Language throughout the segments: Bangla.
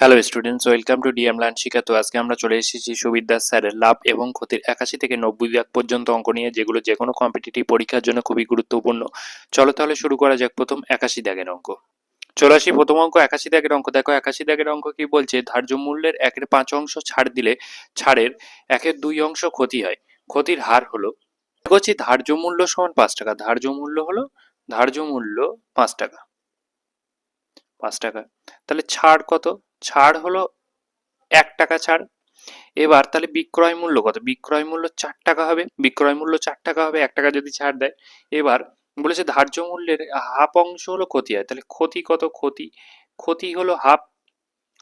Hello students welcome to DM learn শিখা তো আজকে আমরা চলে এসেছি সুবিদ্যার স্যারের লাভ এবং ক্ষতির একাশি থেকে নব্বই লাখ পর্যন্ত অঙ্ক নিয়ে, যেগুলো যে কোনো কম্পিটিটিভ পরীক্ষার জন্য খুবই গুরুত্বপূর্ণ। চলো তাহলে শুরু করা যাক প্রথম একাশি দাগের অঙ্ক। চলে আসি প্রথম অঙ্ক, একাশি দাগের অঙ্ক। দেখো, একাশি দাগের অঙ্ক কি বলছে? ধার্য মূল্যের একের পাঁচ অংশ ছাড় দিলে ছাড়ের একের দুই অংশ ক্ষতি হয়। ক্ষতির হার হলো বলছি ধার্য মূল্য সমান পাঁচ টাকা। ধার্য মূল্য হলো, ধার্য মূল্য পাঁচ টাকা। পাঁচ টাকা। তাহলে ছাড় কত? ছাড় হলো এক টাকা ছাড়। এবার তাহলে বিক্রয় মূল্য কত? বিক্রয় মূল্য চার টাকা হবে। বিক্রয় মূল্য চার টাকা হবে, এক টাকা যদি ছাড় দেয়। এবার বলেছে ধার্য মূল্যের হাফ অংশ হলো ক্ষতি হয়। তাহলে ক্ষতি কত? ক্ষতি। ক্ষতি হলো হাফ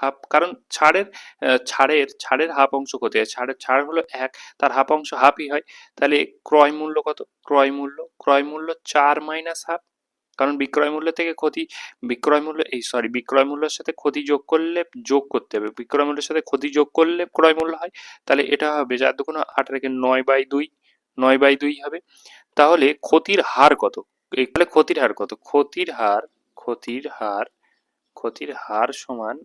হাফ কারণ ছাড়ের ছাড়ের ছাড়ের হাফ অংশ ক্ষতি হয়। ছাড়ের, ছাড় হলো এক, তার হাফ অংশ হাফই হয়। তাহলে ক্রয় মূল্য কত? ক্রয় মূল্য ক্রয় মূল্য চার মাইনাস হাফ। কারণ বিক্রয় মূল্য থেকে ক্ষতি, বিক্রয় মূল্য, এই সরি বিক্রয় মূল্যের সাথে ক্ষতি যোগ করলে, যোগ করতে হবে। বিক্রয় মূল্যের সাথে ক্ষতি যোগ করলে ক্রয় মূল্য হয়, তাহলে এটা হবে যার দুগুণ আট রেখে নয় বাই দুই, নয় বাই দুই হবে। তাহলে ক্ষতির হার কত? এখানে ক্ষতির হার কত? ক্ষতির হার ক্ষতির হার ক্ষতির হার সমান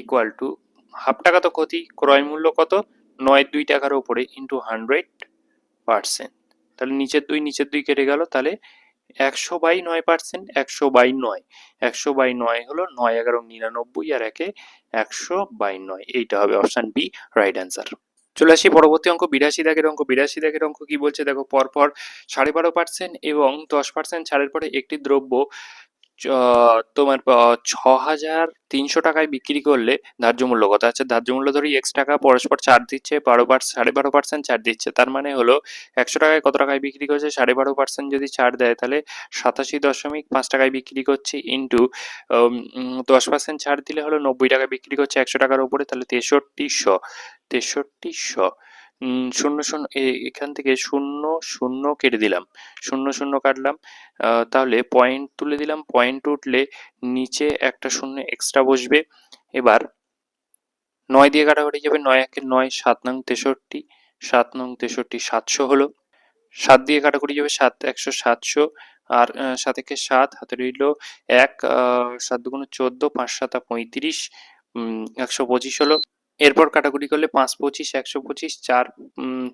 ইকুয়াল টু হাফ টাকা তো ক্ষতি, ক্রয় মূল্য কত? নয় দুই টাকার উপরে ইন্টু হান্ড্রেড পার্সেন্ট তাহলে নিচের দুই নিচের দুই কেটে গেল, তাহলে একশো বাই নয় পার্সেন্ট, একশো বাই নয়। একশো বাই নয় হলো নয় এগারো নিরানব্বই আর একে একশো বাই নয়। এইটা হবে অপশন বি, রাইট অ্যান্সার। চলে আসি পরবর্তী অঙ্ক, বিরাশি দাগের অঙ্ক। বিরাশি দাগের অঙ্ক কি বলছে? দেখো, পরপর সাড়ে বারো পার্সেন্ট এবং দশ পার্সেন্ট ছাড়ের পরে একটি দ্রব্য তোমার ছ হাজার তিনশো টাকায় বিক্রি করলে ধার্য মূল্য কত? আছে ধার্য মূল্য ধরি এক্স টাকা পরস্পর ছাড় দিচ্ছে, বারো পার্সেন্ট সাড়ে বারো পার্সেন্ট ছাড় দিচ্ছে। তার মানে হলো একশো টাকায় কত টাকায় বিক্রি করছে? সাড়ে বারো পার্সেন্ট যদি ছাড় দেয়, তাহলে সাতাশি দশমিক পাঁচ টাকায় বিক্রি করছে ইন্টু দশ পার্সেন্ট ছাড় দিলে হলো নব্বই টাকায় বিক্রি করছে একশো টাকার উপরে, তাহলে তেষট্টিশো তেষট্টিশো শূন্য শূন্য এখান থেকে শূন্য শূন্য কেটে দিলাম। শূন্য শূন্য কাটলাম। তাহলে পয়েন্ট তুলে দিলাম। পয়েন্ট উঠলে নিচে একটা শূন্য এক্সট্রা বসবে। এবার নয় দিয়ে কাটাকাটি যাবে। নয় একে নয়, সাত নং তেষট্টি, সাত নং তেষট্টি সাতশো হলো। সাত দিয়ে কাটাকুটি যাবে, সাত একশো সাতশো। আর সাত একে সাত হাতে রইল এক সাত দুগুণ চোদ্দ, পাঁচ সাতা পঁয়ত্রিশ একশো পঁচিশ হলো। এরপর কাটাকুটি করলে পাঁচ পঁচিশ, একশো পঁচিশ, চার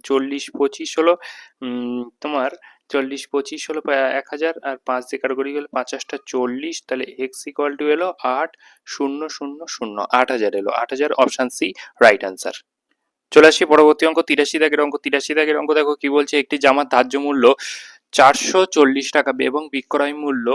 চল্লিশ পঁচিশ হলো তোমার চল্লিশ পঁচিশ হলো এক হাজার আর পাঁচ দিয়ে কাটাকুটি করলে পাঁচাশটা চল্লিশ, তাহলে এক্স ইকুয়াল টু এলো আট, শূন্য শূন্য শূন্য, আট হাজার এলো। আট হাজার অপশান সি রাইট অ্যান্সার চলে আসি পরবর্তী অঙ্ক, তিরাশি দাগের অঙ্ক, তিরাশি দাগের অঙ্ক দেখো কি বলছে, একটি জামার ধার্য মূল্য চারশো চল্লিশ টাকা এবং বিক্রয় মূল্য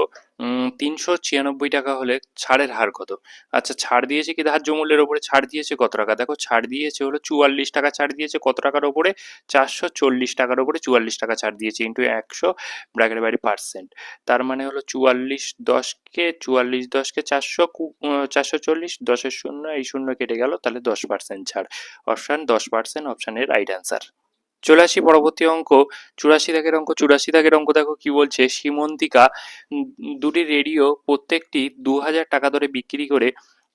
তিনশো ছিয়ানব্বই টাকা হলে ছাড়ের হার কত? আচ্ছা ছাড় দিয়েছে কি? ধার্য মূল্যের ওপরে ছাড় দিয়েছে কত টাকা? দেখো, ছাড় দিয়েছে হলো চুয়াল্লিশ টাকা, ছাড় দিয়েছে কত টাকার ওপরে? চারশো চল্লিশ টাকার ওপরে চুয়াল্লিশ টাকা ছাড় দিয়েছে ইন্টু একশো ব্র্যাকেট বাড়ি পার্সেন্ট তার মানে হলো চুয়াল্লিশ দশকে চুয়াল্লিশ দশকে চারশো চারশো চল্লিশ, দশের শূন্য, এই শূন্য কেটে গেল, তাহলে দশ পার্সেন্ট ছাড়। অপশান দশ পার্সেন্ট অপশানের রাইট অ্যান্সার আসি পরবর্তী অঙ্ক, চুরাশি দাগের অঙ্ক, চুরাশি দাগের অঙ্ক দেখো কি বলছে? সীমন্তিকা দুটি রেডিও প্রত্যেকটি দু হাজার টাকা ধরে বিক্রি করে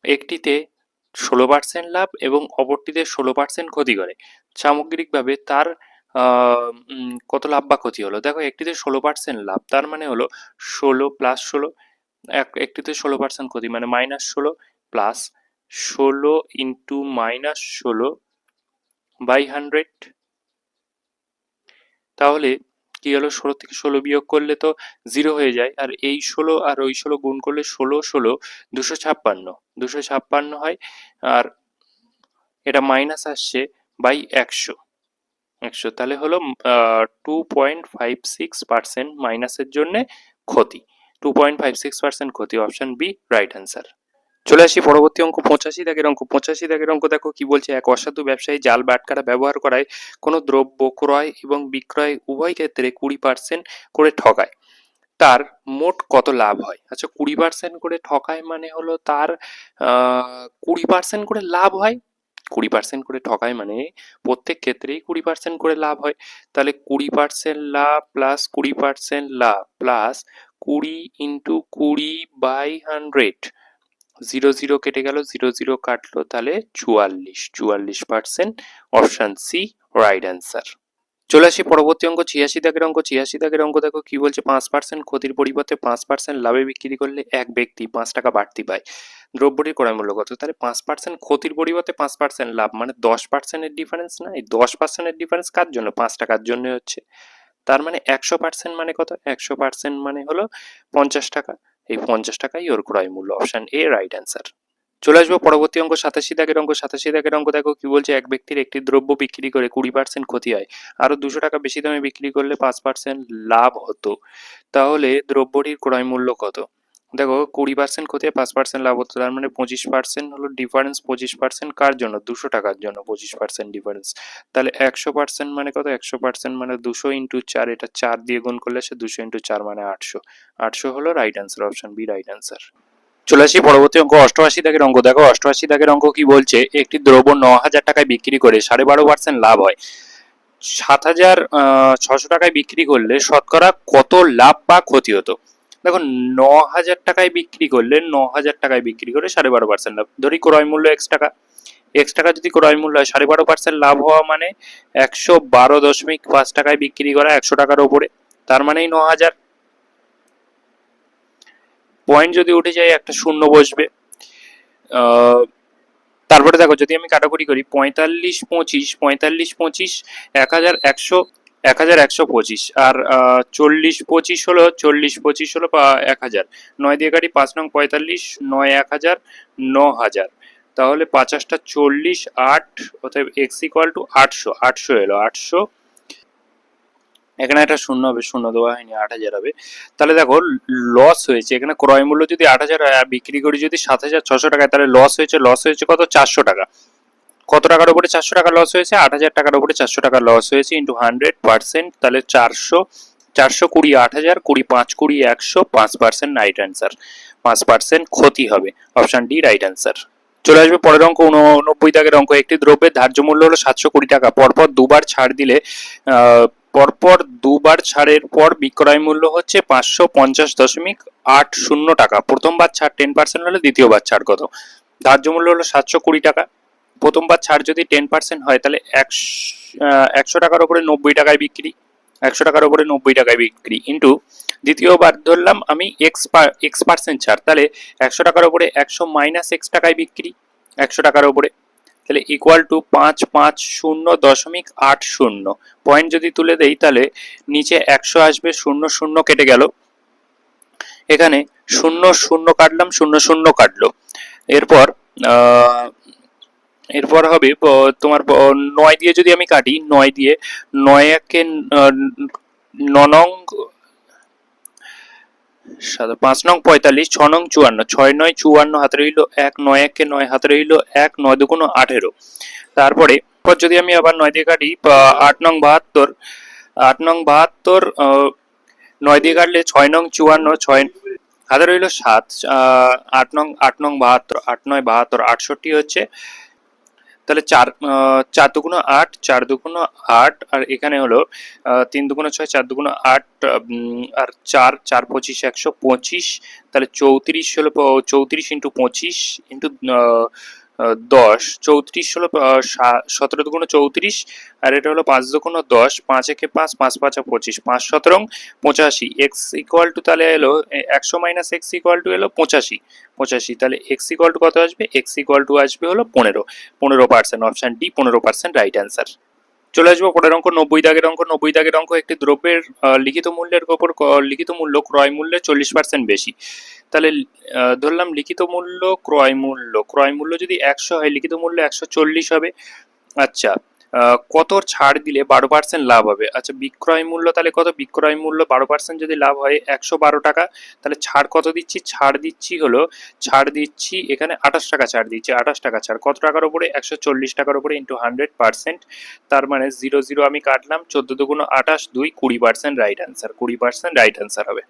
একটিতে ষোলো পার্সেন্ট লাভ এবং অপরটিতে ষোলো পার্সেন্ট ক্ষতি করে। সামগ্রিকভাবে তার কত লাভ বা ক্ষতি হলো? দেখো, একটিতে ষোলো পার্সেন্ট লাভ, তার মানে হলো ষোলো প্লাস ষোলো, এক, একটিতে ষোলো পার্সেন্ট ক্ষতি মানে মাইনাস ষোলো প্লাস ষোলো ইন্টু মাইনাস ষোলো বাই হান্ড্রেড তাহলে কি হলো? ষোলো থেকে ষোলো বিয়োগ করলে তো জিরো হয়ে যায়। আর এই ষোলো আর ওই ষোলো গুণ করলে ষোলো ষোলো, দুশো ছাপ্পান্ন। দুশো ছাপ্পান্ন হয় আর এটা মাইনাস আসছে বাই একশো। একশো তাহলে হলো two point five six percent মাইনাসের জন্যে ক্ষতি। Two point five six percent ক্ষতি। অপশন বি রাইট অ্যান্সার চলে আসি পরবর্তী অঙ্ক পঁচাশি দাগের অঙ্ক। পঁচাশি দাগের অঙ্ক দেখো কি বলছে? এক অসাধু ব্যবসায়ী জাল বাটকারা ব্যবহার করায় কোনো দ্রব্য ক্রয় এবং বিক্রয় উভয় ক্ষেত্রে কুড়ি পার্সেন্ট করে ঠকায় তার মোট কত লাভ হয়? আচ্ছা কুড়ি পার্সেন্ট করে ঠকায় মানে হলো তার কুড়ি পার্সেন্ট করে লাভ হয়। কুড়ি পার্সেন্ট করে ঠকায় মানে প্রত্যেক ক্ষেত্রেই কুড়ি পার্সেন্ট করে লাভ হয়। তাহলে কুড়ি পার্সেন্ট লাভ প্লাস কুড়ি পার্সেন্ট লাভ প্লাস কুড়ি ইন্টু কুড়ি বাই হান্ড্রেড জিরো জিরো কেটে গেল, জিরো জিরো কাটলো তাহলে চুয়াল্লিশ চুয়াল্লিশ percent option C right answer চলে আসি পরবর্তী অঙ্ক, ছিয়াশি দাগের অঙ্ক, ছিয়াশি দাগের অঙ্ক দেখো কি বলছে, পাঁচ পার্সেন্ট ক্ষতির পরিবর্তে পাঁচ পার্সেন্ট লাভে বিক্রি করলে এক ব্যক্তি পাঁচ টাকা বাড়তি পায়। দ্রব্যটির ক্রয় মূল্য কত? তাহলে পাঁচ পার্সেন্ট ক্ষতির পরিবর্তে পাঁচ পার্সেন্ট লাভ মানে দশ পার্সেন্টের ডিফারেন্স না, এই দশ পার্সেন্টের ডিফারেন্স কার জন্য? পাঁচ টাকার জন্য হচ্ছে। তার মানে একশো পার্সেন্ট মানে কত? একশো পার্সেন্ট মানে হলো পঞ্চাশ টাকা। এই পঞ্চাশ টাকাই ওর ক্রয় মূল্য। অপশান এ রাইট অ্যান্সার চলে আসব পরবর্তী অঙ্ক, সাতাশি দাগের অঙ্ক। সাতাশি দাগের অঙ্ক দেখো কি বলছে, এক ব্যক্তির একটি দ্রব্য বিক্রি করে কুড়ি পার্সেন্ট ক্ষতি হয়। আরও দুশো টাকা বেশি দামে বিক্রি করলে পাঁচ পার্সেন্ট লাভ হতো। তাহলে দ্রব্যটির ক্রয় মূল্য কত? দেখো, কুড়ি পার্সেন্ট ক্ষতি পাঁচ পার্সেন্ট লাভ হতো। তার মানে পঁচিশ পার্সেন্ট হলো ডিফারেন্স পঁচিশ পার্সেন্ট কার জন্য? দুশো টাকার জন্য পঁচিশ পার্সেন্ট ডিফারেন্স তাহলে একশো পার্সেন্ট মানে কত? একশো পার্সেন্ট মানে দুশো ইন্টু চার, এটা চার দিয়ে গুণ করলে সে দুশো ইন্টু চার মানে আটশো। আটশো হলো right answer option B right answer চলে আসি পরবর্তী অঙ্ক। অষ্টআশি দাগের অঙ্ক। দেখো, অষ্টআশি দাগের অঙ্ক কি বলছে? একটি দ্রব্য ন হাজার টাকায় বিক্রি করে সাড়ে বারো পার্সেন্ট লাভ হয়। সাত হাজার ছশো টাকায় বিক্রি করলে শতকরা কত লাভ বা ক্ষতি হতো? দেখো ন হাজার টাকায় বিক্রি করলে ন হাজার টাকায় বিক্রি করে সাড়ে বারো পার্সেন্ট লাভ। ধরি ক্রয় মূল্য এক্স টাকা। এক্স টাকা যদি ক্রয় মূল্য হয়, সাড়ে বারো পার্সেন্ট লাভ হওয়া মানে একশো বারো দশমিক পাঁচ টাকায় বিক্রি করা একশো টাকার ওপরে। তার মানেই ন হাজার পয়েন্ট যদি উঠে যায়, একটা শূন্য বসবে। তারপরে দেখো, যদি আমি কাটাকুটি করি, পঁয়তাল্লিশ পঁচিশ পঁয়তাল্লিশ পঁচিশ, এক হাজার একশো এক হাজার একশো পঁচিশ আর চল্লিশ পঁচিশ হলো, চল্লিশ পঁচিশ হলো এক হাজার। নয় দিয়ে কাটি পাঁচ নং পঁয়তাল্লিশ, নয় এক হাজার, ন হাজার। তাহলে পাঁচাশটা চল্লিশ, আট, অতএব এক্স ইকুয়াল টু আটশো আটশো এলো, আটশো। এখানে একটা শূন্য হবে, শূন্য দেওয়া হয়নি, আট হাজার হবে। তাহলে দেখো লস হয়েছে। এখানে ক্রয় মূল্য যদি আট হাজার বিক্রি করি যদি সাত হাজার, ছশো টাকায়, তাহলে লস হয়েছে লস হয়েছে কত? চারশো টাকা। কত টাকার উপরে চারশো টাকা লস হয়েছে? আট হাজার টাকার উপরে চারশো টাকা লস হয়েছে ইন্টু হান্ড্রেড পার্সেন্ট তাহলে চারশো চারশো কুড়ি, আট হাজার, কুড়ি পাঁচ, কুড়ি একশো, পাঁচ পার্সেন্ট রাইট অ্যান্সার পাঁচ পার্সেন্ট ক্ষতি হবে। অপশন ডি রাইট অ্যান্সার চলে আসবে পরের অঙ্ক, উননব্বই দাগের অঙ্ক। একটি দ্রব্যের ধার্য মূল্য হলো সাতশো কুড়ি টাকা। পরপর দুবার ছাড় দিলে পরপর দুবার ছাড়ের পর বিক্রয় মূল্য হচ্ছে পাঁচশো পঞ্চাশ দশমিক আট শূন্য টাকা। প্রথমবার ছাড় টেন পার্সেন্ট হলে দ্বিতীয়বার ছাড় কত? ধার্য মূল্য হলো সাতশো কুড়ি টাকা। প্রথমবার ছাড় যদি টেন পার্সেন্ট হয়, তাহলে একশো টাকার উপরে নব্বই টাকায় বিক্রি, একশো টাকার উপরে নব্বই টাকায় বিক্রি। ইন্টু দ্বিতীয়বার ধরলাম আমি এক্স এক্স পার্সেন্ট ছাড়, তাহলে একশো টাকার উপরে একশো মাইনাস এক্স টাকায় বিক্রি, একশো টাকার উপরে তাহলে ইকুয়াল টু পাঁচ পাঁচ শূন্য দশমিক আট শূন্য। পয়েন্ট যদি তুলে দেই, তাহলে নিচে একশো আসবে, শূন্য শূন্য কেটে গেল। এখানে শূন্য শূন্য কাটলাম, শূন্য শূন্য কাটলো। এরপর এরপর হবে তোমার নয় দিয়ে যদি আমি কাটি, নয় দিয়ে নয় একে ন পাঁচ নং পঁয়তাল্লিশ, ছ নং চুয়ান্ন, ছয় নয় চুয়ান্ন হাতে রইল এক, নয় একে নয় হাতে রইল এক, নয় দুগুণ আঠেরো। তারপরে পর যদি আমি আবার নয় দিয়ে কাটি আট নং বাহাত্তর, আট নং বাহাত্তর নয় দিয়ে কাটলে ছয় নং চুয়ান্ন, ছয় হাতে রইল সাত আট নং আট নং বাহাত্তর, আট নয় বাহাত্তর, আটষট্টি হচ্ছে তাহলে চার চার দুগুণ আট, চার দুগুণ আট, আর এখানে হলো তিন দুগুণ ছয়, চার দুগুণ আট আর চার চার পঁচিশ, একশো পঁচিশ, তাহলে চৌত্রিশ হলো চৌত্রিশ ইন্টু পঁচিশ, ইন্টু দশ, চৌত্রিশ হলো সতেরো দুগুণ চৌত্রিশ, আর এটা হলো পাঁচ দুগুণ দশ, পাঁচ একে পাঁচ পাঁচ পাঁচ পঁচিশ, পাঁচ সতেরো, পঁচাশি। এক্স ইকুয়াল টু তাহলে এলো একশো মাইনাস এক্স ইকুয়াল টু এলো পঁচাশি। পঁচাশি, তাহলে এক্স ইকুয়াল টু কত আসবে? এক্স ইকুয়াল টু আসবে হলো পনেরো। পনেরো পার্সেন্ট অপশন ডি পনেরো পার্সেন্ট রাইট অ্যান্সার চলে আসব পরের অঙ্ক, নব্বই দাগের অঙ্ক, নব্বই দাগের অঙ্ক একটি দ্রব্যের লিখিত মূল্যের ওপর লিখিত মূল্য ক্রয় মূল্যে চল্লিশ পার্সেন্ট বেশি। তাহলে ধরলাম লিখিত মূল্য, ক্রয় মূল্য। ক্রয় মূল্য যদি একশো হয়, লিখিত মূল্য একশো চল্লিশ হবে। আচ্ছা কত ছাড় দিলে বারো পার্সেন্ট লাভ হবে? আচ্ছা বিক্রয় মূল্য, তাহলে কত? বিক্রয় মূল্য বারো পার্সেন্ট যদি লাভ হয় একশো বারো টাকা, তাহলে ছাড় কত দিচ্ছি? ছাড় দিচ্ছি হলো, ছাড় দিচ্ছি এখানে আঠাশ টাকা ছাড় দিচ্ছি, আঠাশ টাকা ছাড়। কত টাকার উপরে? একশো চল্লিশ টাকার উপরে ইন্টু হান্ড্রেড পার্সেন্ট তার মানে জিরো জিরো আমি কাটলাম, চোদ্দ দুগুণ আঠাশ, দুই কুড়ি পার্সেন্ট রাইট অ্যান্সার কুড়ি পার্সেন্ট রাইট অ্যান্সার হবে।